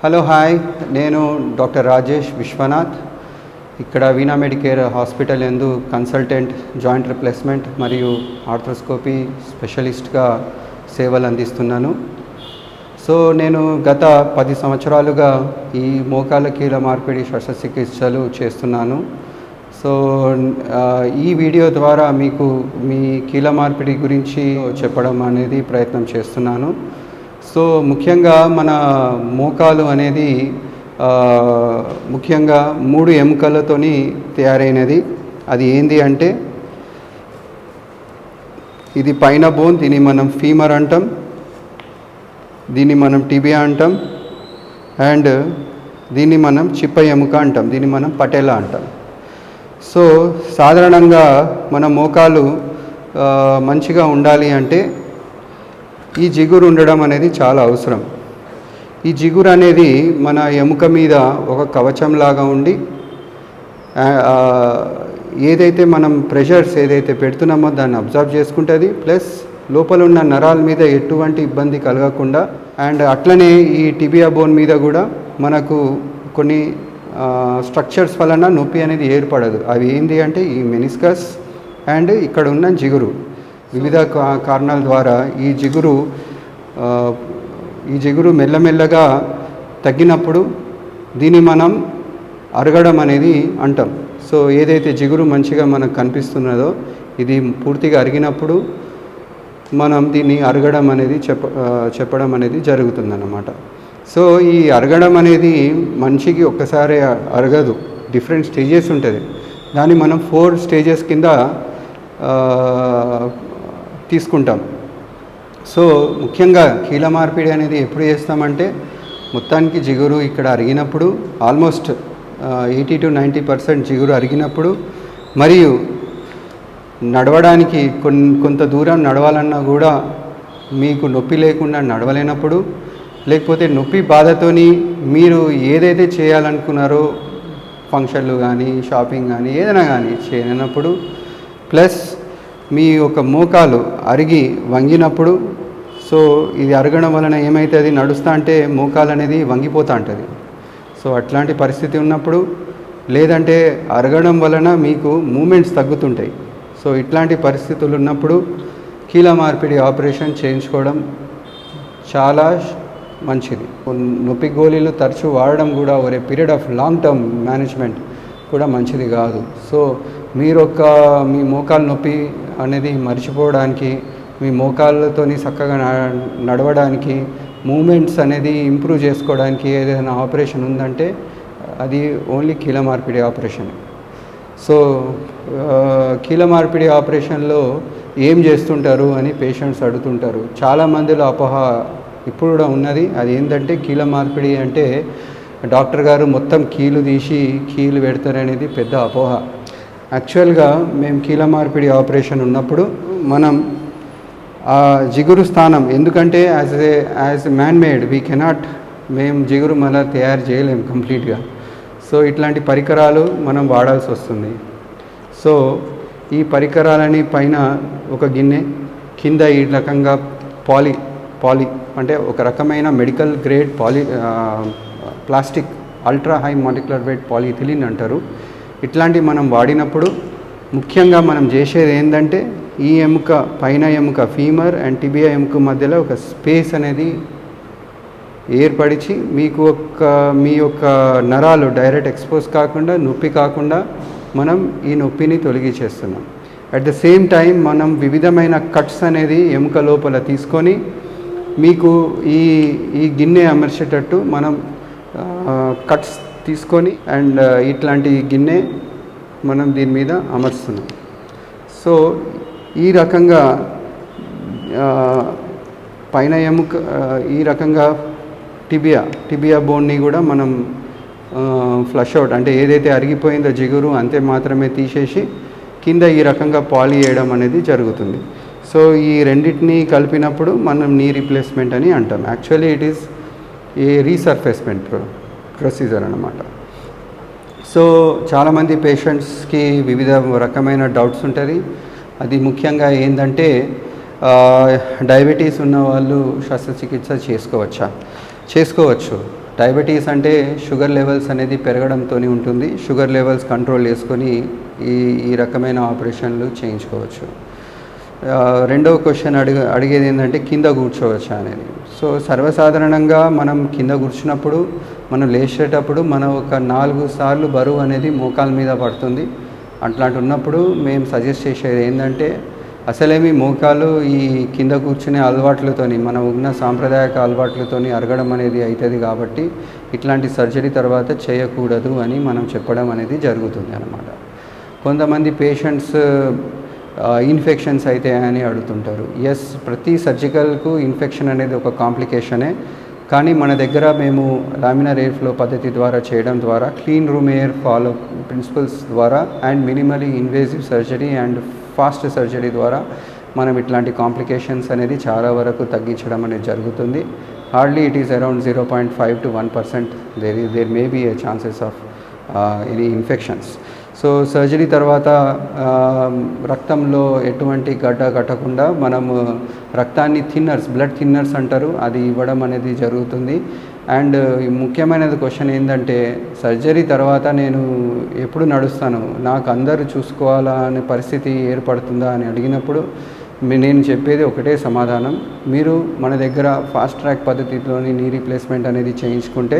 Hello hi నేను doctor Rajesh Vishwanath ఇక్కడ Veena Medicare hospital ఎందు కన్సల్టెంట్ జాయింట్ రిప్లేస్మెంట్ మరియు ఆర్థ్రోస్కోపీ స్పెషలిస్ట్గా సేవలు అందిస్తున్నాను. సో నేను గత పది సంవత్సరాలుగా ఈ మోకాల కీల మార్పిడి శస్త్రచికిత్సలు చేస్తున్నాను. సో ఈ వీడియో ద్వారా మీకు మీ కీల మార్పిడి గురించి చెప్పడం అనేది ప్రయత్నం చేస్తున్నాను. సో ముఖ్యంగా మన మోకాలు అనేది ముఖ్యంగా మూడు ఎముకలతోని తయారైనది. అది ఏంది అంటే ఇది పైన బోన్ దీన్ని మనం ఫీమర్ అంటాం. దీన్ని మనం టిబియా అంటాం. అండ్ దీన్ని మనం చిప్ప ఎముక అంటాం. దీన్ని మనం పటేలా అంటాం. సో సాధారణంగా మన మోకాలు మంచిగా ఉండాలి అంటే ఈ జిగురు ఉండడం అనేది చాలా అవసరం. ఈ జిగురు అనేది మన ఎముక మీద ఒక కవచంలాగా ఉండి ఏదైతే మనం ప్రెషర్స్ ఏదైతే పెడుతున్నామో దాన్ని అబ్జర్వ్ చేసుకుంటుంది. ప్లస్ లోపల ఉన్న నరాల మీద ఎటువంటి ఇబ్బంది కలగకుండా అండ్ అట్లనే ఈ టిబియా బోన్ మీద కూడా మనకు కొన్ని స్ట్రక్చర్స్ వలన నొప్పి అనేది ఏర్పడదు. అవి ఏంటి అంటే ఈ మెనిస్కస్ అండ్ ఇక్కడ ఉన్న జిగురు. వివిధ కారణాల ద్వారా ఈ జిగురు ఈ జిగురు మెల్లమెల్లగా తగ్గినప్పుడు దీన్ని మనం అరగడం అనేది అంటాం. సో ఏదైతే జిగురు మంచిగా మనకు కనిపిస్తున్నదో ఇది పూర్తిగా అరిగినప్పుడు మనం దీన్ని అరగడం అనేది చెప్ప చెప్పడం అనేది జరుగుతుందన్నమాట. సో ఈ అరగడం అనేది మనిషికి ఒక్కసారి అరగదు. డిఫరెంట్ స్టేజెస్ ఉంటుంది. దాన్ని మనం ఫోర్ స్టేజెస్ కింద తీసుకుంటాం. సో ముఖ్యంగా కీల మార్పిడి అనేది ఎప్పుడు చేస్తామంటే మొత్తానికి జిగురు ఇక్కడ అరిగినప్పుడు almost eighty to ninety percent జిగురు అరిగినప్పుడు మరియు నడవడానికి కొన్ కొంత దూరం నడవాలన్నా కూడా మీకు నొప్పి లేకుండా నడవలేనప్పుడు లేకపోతే నొప్పి బాధతోని మీరు ఏదైతే చేయాలనుకున్నారో ఫంక్షన్లు కానీ షాపింగ్ కానీ ఏదైనా కానీ చేయనప్పుడు ప్లస్ మీ యొక్క మోకాలు అరిగి వంగినప్పుడు సో ఇది అరగడం వలన ఏమవుతుంది నడుస్తా అంటే మోకాలు అనేది వంగిపోతూ ఉంటుంది సో అట్లాంటి పరిస్థితి ఉన్నప్పుడు లేదంటే అరగడం వలన మీకు మూమెంట్స్ తగ్గుతుంటాయి. సో ఇట్లాంటి పరిస్థితులు ఉన్నప్పుడు కీల మార్పిడి ఆపరేషన్ చేయించుకోవడం చాలా మంచిది. నొప్పి గోళీలు తరచూ వాడడం కూడా ఒరే period of long term management కూడా మంచిది కాదు. సో మీరు ఒక మీ మోకాలు నొప్పి అనేది మర్చిపోవడానికి మీ మోకాళ్ళతో చక్కగా నడవడానికి మూమెంట్స్ అనేది ఇంప్రూవ్ చేసుకోవడానికి ఏదైనా ఆపరేషన్ ఉందంటే అది ఓన్లీ కీల మార్పిడి ఆపరేషన్. సో కీల మార్పిడి ఆపరేషన్లో ఏం చేస్తుంటారు అని పేషెంట్స్ అడుగుతుంటారు. చాలా మందిలో అపోహ ఇప్పుడు కూడా ఉన్నది. అది ఏంటంటే కీల మార్పిడి అంటే డాక్టర్ గారు మొత్తం కీలు తీసి కీలు పెడతారనేది పెద్ద అపోహ. యాక్చువల్గా మేము కీల మార్పిడి ఆపరేషన్ ఉన్నప్పుడు మనం ఆ జిగురు స్థానం ఎందుకంటే as a as man made we cannot మేము జిగురు మళ్ళీ తయారు చేయలేము కంప్లీట్గా. సో ఇట్లాంటి పరికరాలు మనం వాడాల్సి వస్తుంది. సో ఈ పరికరాలని పైన ఒక గిన్నె కింద ఈ రకంగా పాలి పాలి అంటే ఒక రకమైన medical grade poly plastic ultra high molecular weight polyethylene అంటారు. ఇట్లాంటివి మనం వాడినప్పుడు ముఖ్యంగా మనం చేసేది ఏంటంటే ఈ ఎముక పైన ఎముక ఫీమర్ అండ్ టిబియా ఎముక మధ్యలో ఒక స్పేస్ అనేది ఏర్పరిచి మీకు ఒక మీ యొక్క నరాలు డైరెక్ట్ ఎక్స్పోజ్ కాకుండా నొప్పి కాకుండా మనం ఈ నొప్పిని తొలగించేస్తున్నాం అట్ ద సేమ్ టైం మనం వివిధమైన కట్స్ అనేది ఎముక లోపల తీసుకొని మీకు ఈ ఈ గిన్నె అమర్చేటట్టు మనం కట్స్ తీసుకొని అండ్ uh, ఇట్లాంటి గిన్నె మనం దీని మీద అమర్చుతున్నాం. సో ఈ రకంగా uh, పైన ఎముక uh, ఈ రకంగా టిబియా టిబియా బోన్ని కూడా మనం ఫ్లష్ అవుట్ అంటే ఏదైతే అరిగిపోయిందో జిగురు అంతే మాత్రమే తీసేసి కింద ఈ రకంగా పాలి వేయడం అనేది జరుగుతుంది. సో ఈ రెండింటిని కలిపినప్పుడు మనం నీ రీప్లేస్మెంట్ అని అంటాం. Actually it is a resurfacement procedure అన్నమాట. సో చాలామంది పేషెంట్స్కి వివిధ రకమైన డౌట్స్ ఉంటుంది. అది ముఖ్యంగా ఏంటంటే డయాబెటీస్ ఉన్న వాళ్ళు శస్త్రచికిత్స చేసుకోవచ్చా? చేసుకోవచ్చు. డయాబెటీస్ అంటే షుగర్ లెవెల్స్ అనేది పెరగడంతో ఉంటుంది. షుగర్ లెవెల్స్ కంట్రోల్ చేసుకొని ఈ ఈ రకమైన ఆపరేషన్లు చేయించుకోవచ్చు. రెండవ క్వశ్చన్ అడిగ అడిగేది ఏంటంటే కింద కూర్చోవచ్చా? అనేది. సో సర్వసాధారణంగా మనం కింద కూర్చున్నప్పుడు మనం లేచేటప్పుడు మనం ఒక నాలుగు సార్లు బరువు అనేది మోకాల మీద పడుతుంది. అట్లాంటి ఉన్నప్పుడు మేము సజెస్ట్ చేసేది ఏంటంటే అసలేమి మోకాలు ఈ కింద కూర్చునే అలవాట్లతోని మనం ఉన్న సాంప్రదాయక అలవాట్లతోని అరగడం అనేది అవుతుంది కాబట్టి ఇట్లాంటి సర్జరీ తర్వాత చేయకూడదు అని మనం చెప్పడం అనేది జరుగుతుంది అన్నమాట. కొంతమంది పేషెంట్స్ ఇన్ఫెక్షన్స్ అయితే అని అడుగుతుంటారు. ఎస్ ప్రతి సర్జికల్కు ఇన్ఫెక్షన్ అనేది ఒక కాంప్లికేషనే కానీ మన దగ్గర మేము లామినర్ ఎయిర్ ఫ్లో పద్ధతి ద్వారా చేయడం ద్వారా clean room air follow principles ద్వారా and minimally invasive surgery and fast surgery ద్వారా మనం ఇట్లాంటి కాంప్లికేషన్స్ అనేది చాలా వరకు తగ్గించడం అనేది జరుగుతుంది. Hardly it is around zero point five to one percent there there may be a chances of any infections so surgery తర్వాత రక్తంలో ఎటువంటి గడ్డ కట్టకుండా మనము రక్తాన్ని థిన్నర్స్ బ్లడ్ థిన్నర్స్ అంటారు అది ఇవ్వడం అనేది జరుగుతుంది. అండ్ ముఖ్యమైనది క్వశ్చన్ ఏంటంటే సర్జరీ తర్వాత నేను ఎప్పుడు నడుస్తాను? నాకు అందరూ చూసుకోవాలా అనే పరిస్థితి ఏర్పడుతుందా అని అడిగినప్పుడు నేను చెప్పేది ఒకటే సమాధానం. మీరు మన దగ్గర ఫాస్ట్ ట్రాక్ పద్ధతిలోని నీ రీప్లేస్మెంట్ అనేది చేయించుకుంటే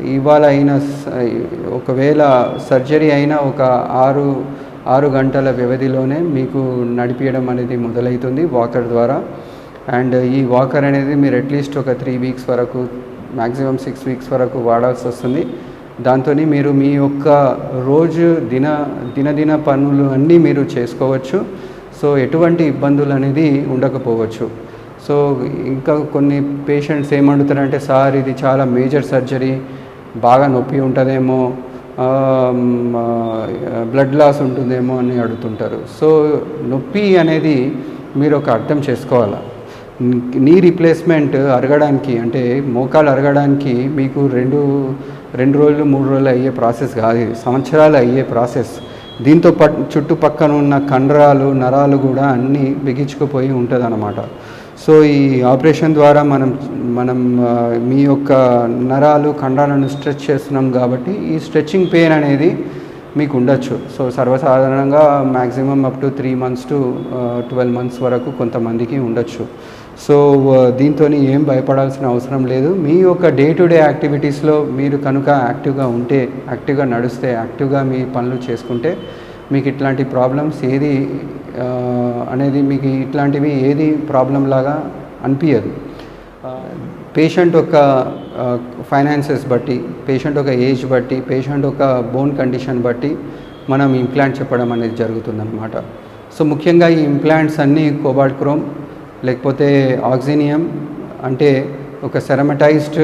ఇవాళ అయిన స- ఒకవేళ సర్జరీ అయిన ఒక ఆరు ఆరు గంటల వ్యవధిలోనే మీకు నడిపించడం అనేది మొదలవుతుంది వాకర్ ద్వారా. అండ్ ఈ వాకర్ అనేది మీరు అట్లీస్ట్ ఒక త్రీ వీక్స్ వరకు మ్యాక్సిమం సిక్స్ వీక్స్ వరకు వాడాల్సి వస్తుంది. దాంతో మీరు మీ యొక్క రోజు దిన దినదిన పనులు అన్నీ మీరు చేసుకోవచ్చు. సో ఎటువంటి ఇబ్బందులు అనేది ఉండకపోవచ్చు. సో ఇంకా కొన్ని పేషెంట్స్ ఏమంటున్నారంటే సార్ ఇది చాలా మేజర్ సర్జరీ. బాగా నొప్పి ఉంటుందేమో బ్లడ్ లాస్ ఉంటుందేమో అని అడుగుతుంటారు. సో నొప్పి అనేది మీరు ఒక అర్థం చేసుకోవాలి? నీ రీప్లేస్మెంట్ అరగడానికి అంటే మోకాలు అరగడానికి మీకు రెండు రెండు రోజులు మూడు రోజులు అయ్యే ప్రాసెస్ కాదు సంవత్సరాలు అయ్యే ప్రాసెస్. దీంతో పట్ చుట్టుపక్కన ఉన్న కండరాలు నరాలు కూడా అన్నీ బిగించుకుపోయి ఉంటుంది సో ఈ ఆపరేషన్ ద్వారా మనం మనం మీ యొక్క నరాలు ఖండాలను స్ట్రెచ్ చేస్తున్నాం కాబట్టి ఈ స్ట్రెచ్చింగ్ పెయిన్ అనేది మీకు ఉండొచ్చు. సో సర్వసాధారణంగా maximum up to three months to twelve months వరకు కొంతమందికి ఉండొచ్చు. సో దీంతో ఏం భయపడాల్సిన అవసరం లేదు. మీ యొక్క డే టు డే యాక్టివిటీస్లో మీరు కనుక యాక్టివ్గా ఉంటే యాక్టివ్గా నడిస్తే యాక్టివ్గా మీ పనులు చేసుకుంటే మీకు ఇట్లాంటి ప్రాబ్లమ్స్ ఏది అనేది మీకు ఇట్లాంటివి ఏది ప్రాబ్లం లాగా అనిపించదు పేషెంట్ యొక్క ఫైనాన్సెస్ బట్టి పేషెంట్ ఒక ఏజ్ బట్టి పేషెంట్ ఒక బోన్ కండిషన్ బట్టి మనం ఇంప్లాంట్ చెప్పడం అనేది జరుగుతుందన్నమాట. సో ముఖ్యంగా ఈ ఇంప్లాంట్స్ అన్నీ కోబాల్ట్ క్రోమ్ లేకపోతే ఆక్సినియం అంటే ఒక సెరమటైజ్డ్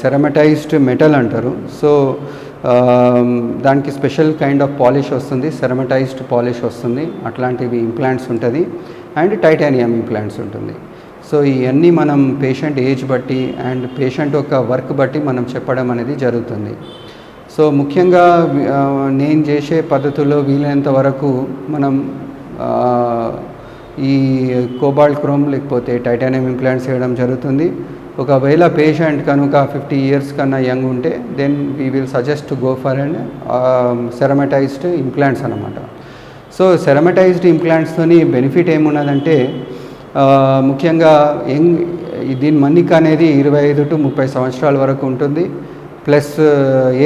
సెరమటైజ్డ్ మెటల్ అంటారు. సో దానికి స్పెషల్ కైండ్ ఆఫ్ పాలిష్ వస్తుంది సెరమటైజ్డ్ పాలిష్ వస్తుంది. అట్లాంటివి ఇంప్లాంట్స్ ఉంటుంది. అండ్ టైటానియం ఇంప్లాంట్స్ ఉంటుంది. సో ఇవన్నీ మనం పేషెంట్ ఏజ్ బట్టి అండ్ పేషెంట్ యొక్క వర్క్ బట్టి మనం చెప్పడం అనేది జరుగుతుంది. సో ముఖ్యంగా నేను చేసే పద్ధతుల్లో వీలైనంత వరకు మనం ఈ కోబాల్ట్ క్రోమ్ లేకపోతే టైటానియం ఇంప్లాంట్స్ చేయడం జరుగుతుంది. ఒకవేళ పేషెంట్ కనుక ఫిఫ్టీ ఇయర్స్ కన్నా యంగ్ ఉంటే then we will suggest go for and ceramatized implants అనమాట సో సెరమటైజ్డ్ ఇంప్లాంట్స్తోని బెనిఫిట్ ఏమున్నదంటే ముఖ్యంగా యంగ్ దీని మన్నిక అనేది ఇరవై ఐదు టు ముప్పై సంవత్సరాల వరకు ఉంటుంది. ప్లస్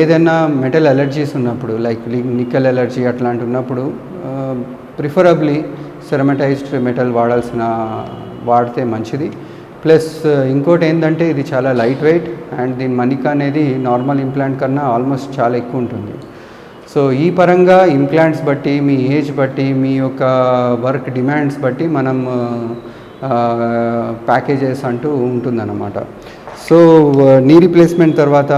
ఏదైనా మెటల్ ఎలర్జీస్ ఉన్నప్పుడు లైక్ నికెల్ ఎలర్జీ అట్లాంటి ఉన్నప్పుడు ప్రిఫరబ్లీ సెరమటైజ్డ్ మెటల్ వాడాల్సిన వాడితే మంచిది. ప్లస్ uh, ఇంకోటి ఏంటంటే ఇది చాలా లైట్ వెయిట్ అండ్ దీని మనిక అనేది నార్మల్ ఇంప్లాంట్ కన్నా ఆల్మోస్ట్ చాలా ఎక్కువ ఉంటుంది. సో ఈ పరంగా ఇంప్లాంట్స్ బట్టి మీ ఏజ్ బట్టి మీ యొక్క వర్క్ డిమాండ్స్ బట్టి మనం uh, uh, ప్యాకేజెస్ అంటూ ఉంటుందన్నమాట. సో నీ రీప్లేస్మెంట్ తర్వాత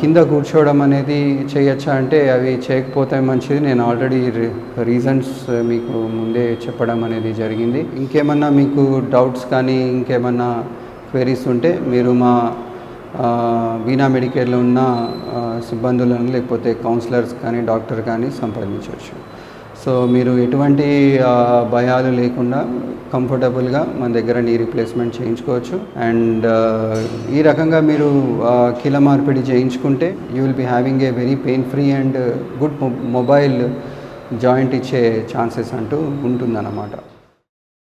కింద కూర్చోవడం అనేది చేయొచ్చా అంటే అవి చేయకపోతే మంచిది. నేను ఆల్రెడీ రీజన్స్ మీకు ముందే చెప్పడం అనేది జరిగింది. ఇంకేమన్నా మీకు డౌట్స్ కానీ ఇంకేమన్నా క్వెరీస్ ఉంటే మీరు మా వీణా మెడికేర్లో ఉన్న సిబ్బందులను లేకపోతే కౌన్సిలర్స్ కానీ డాక్టర్ కానీ సంప్రదించవచ్చు. సో మీరు ఎటువంటి భయాలు లేకుండా కంఫర్టబుల్గా మన దగ్గర నీ రీప్లేస్మెంట్ చేయించుకోవచ్చు. అండ్ ఈ రకంగా మీరు కిల కీల మార్పిడి చేయించుకుంటే you will be having a very pain free and good mobile joint ఇచ్చే ఛాన్సెస్ అంటూ ఉంటుందన్నమాట.